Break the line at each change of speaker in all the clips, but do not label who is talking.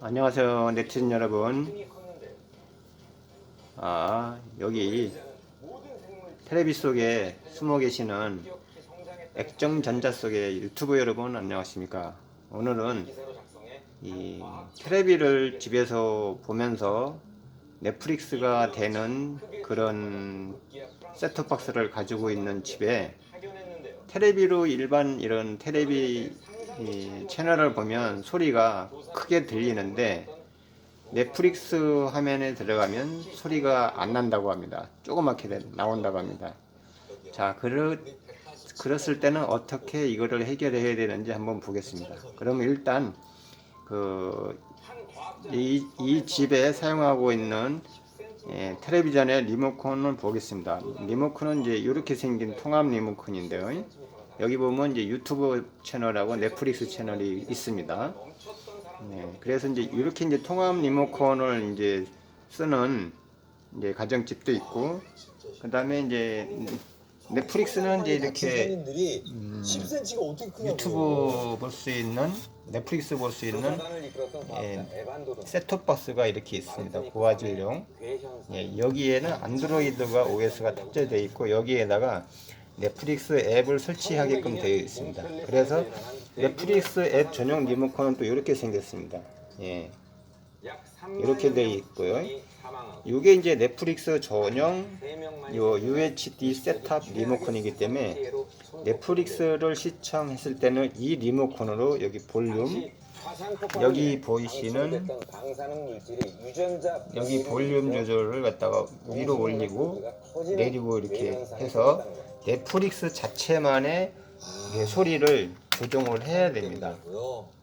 안녕하세요 네티즌 여러분. 아 여기 텔레비 속에 숨어 계시는 액정전자 속의 유튜브 여러분 안녕하십니까? 오늘은 이 텔레비를 집에서 보면서 넷플릭스가 되는 그런 셋톱박스를 가지고 있는 집에 텔레비로 일반 이런 텔레비 이 채널을 보면 소리가 크게 들리는데 넷플릭스 화면에 들어가면 소리가 안 난다고 합니다. 조그맣게 되- 나온다고 합니다. 자, 그렇, 그랬을 때는 어떻게 이거를 해결해야 되는지 한번 보겠습니다. 그러면 일단 그 이, 이 집에 사용하고 있는 예, 텔레비전의 리모컨을 보겠습니다. 리모컨은 이제 이렇게 생긴 통합 리모컨인데요. 여기 보면 이제 유튜브 채널하고 넷플릭스 채널이 있습니다. 네, 그래서 이제 이렇게 이제 통합 리모컨을 이제 쓰는 이제 가정집도 있고, 그 다음에 이제 넷플릭스는 이제 이렇게 음,
10cm가 어떻게 크냐고
유튜브 볼 수 있는 넷플릭스 볼 수 있는 예, 셋톱박스가 이렇게 있습니다. 고화질용. 예, 여기에는 안드로이드가 OS가 탑재되어 있고 여기에다가 넷플릭스 앱을 설치하게끔 되어 있습니다. 그래서 넷플릭스 앱 전용 리모컨은 또 이렇게 생겼습니다. 예, 이렇게 되어 있고요. 이게 이제 넷플릭스 전용 요 UHD 셋탑 리모컨이기 때문에 넷플릭스를 시청했을 때는 이 리모컨으로 여기 볼륨 여기 보이시는 여기 볼륨 조절을 갖다가 위로 올리고 내리고 이렇게 해서 넷플릭스 자체만의 소리를 조정을 해야 됩니다.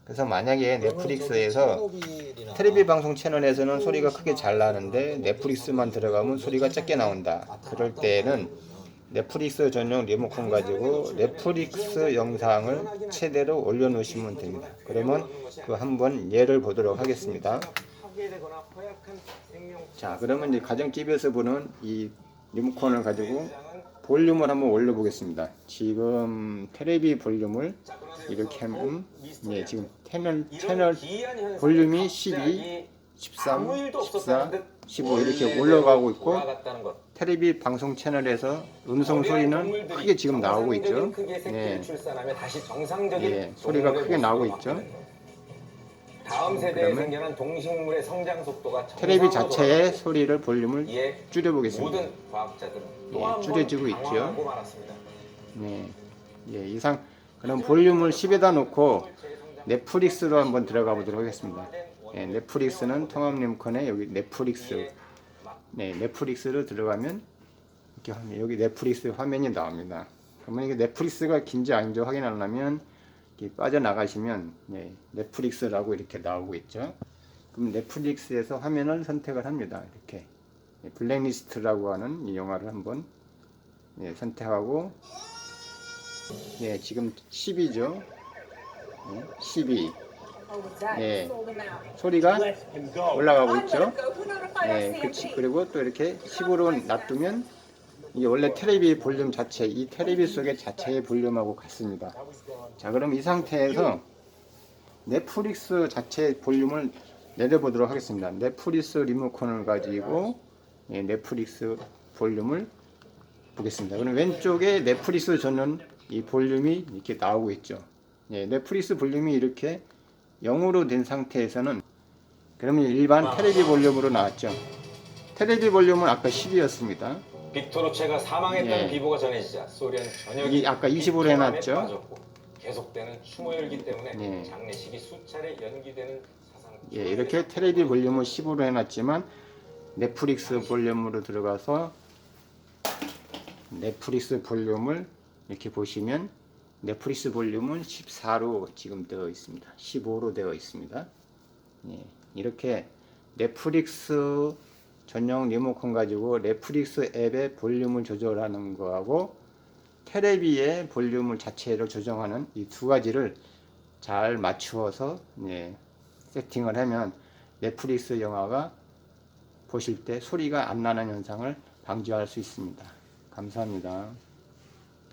그래서 만약에 넷플릭스에서 텔레비 방송 채널에서는 소리가 크게 잘 나는데 넷플릭스만 들어가면 소리가 작게 나온다. 그럴 때는 넷플릭스 전용 리모컨 가지고 넷플릭스 영상을 최대로 올려놓으시면 됩니다. 그러면 그 한번 예를 보도록 하겠습니다. 자, 그러면 이제 가정집에서 보는 이 리모컨을 가지고 볼륨을 한번 올려보겠습니다. 지금 텔레비 볼륨을 이렇게 하면 예, 지금 채널 채널 볼륨이 12, 13, 14, 15 이렇게 올라가고 있고 텔레비 방송 채널에서 음성 소리는 크게 지금 나오고 있죠. 네. 예, 소리가 크게 나오고 있죠.
다음 세대에 생겨난 동식물의 성장 속도가
텔레비 자체의 소리를 볼륨을
예,
줄여보겠습니다.
모든 과학자들은
예, 줄여지고 있죠. 네. 예, 이상 그럼 볼륨을 10에다 놓고 넷플릭스로 한번 들어가 보도록 하겠습니다. 예, 넷플릭스는 통합 리모컨에 여기 넷플릭스 네, 넷플릭스로 들어가면 이렇게 화면, 여기 넷플릭스 화면이 나옵니다. 그러면 이게 넷플릭스가 긴지 아닌지 확인하려면 빠져나가시면 네, 넷플릭스라고 이렇게 나오고 있죠. 그럼 넷플릭스에서 화면을 선택을 합니다. 이렇게 예, 블랙리스트라고 하는 이 영화를 한번 예, 선택하고 예, 지금 10이죠. 예, 12. 예, 소리가 올라가고 있죠. 예, 그치. 그리고 또 이렇게 10으로 놔두면 이게 원래 텔레비 볼륨 자체, 이 텔레비 속의 자체의 볼륨하고 같습니다. 자, 그럼 이 상태에서 넷플릭스 자체 볼륨을 내려보도록 하겠습니다. 넷플릭스 리모컨을 가지고 예, 넷플릭스 볼륨을 보겠습니다. 그럼 왼쪽에 넷플릭스 전원 이 볼륨이 이렇게 나오고 있죠. 예, 넷플릭스 볼륨이 이렇게 0으로 된 상태에서는 그러면 일반 텔레비 볼륨으로 나왔죠. 텔레비 볼륨은 아까 10이었습니다.
빅토르체가 사망했다는
예.
비보가 전해지자 소련 전역이
이 아까 20으로
빅토르함에
해놨죠.
빠졌고 계속되는 추모 열기 때문에
네.
장례식이 수차례 연기되는 사상.
예, 이렇게 텔레비 볼륨을 10으로 해놨지만 넷플릭스 볼륨으로 들어가서 넷플릭스 볼륨을 이렇게 보시면 넷플릭스 볼륨은 14로 지금 되어 있습니다. 15로 되어 있습니다. 예, 이렇게 넷플릭스 전용 리모컨 가지고 넷플릭스 앱의 볼륨을 조절하는 거하고 텔레비의 볼륨을 자체로 조정하는 이 두 가지를 잘 맞추어서 예, 세팅을 하면 넷플릭스 영화가 보실 때 소리가 안 나는 현상을 방지할 수 있습니다. 감사합니다.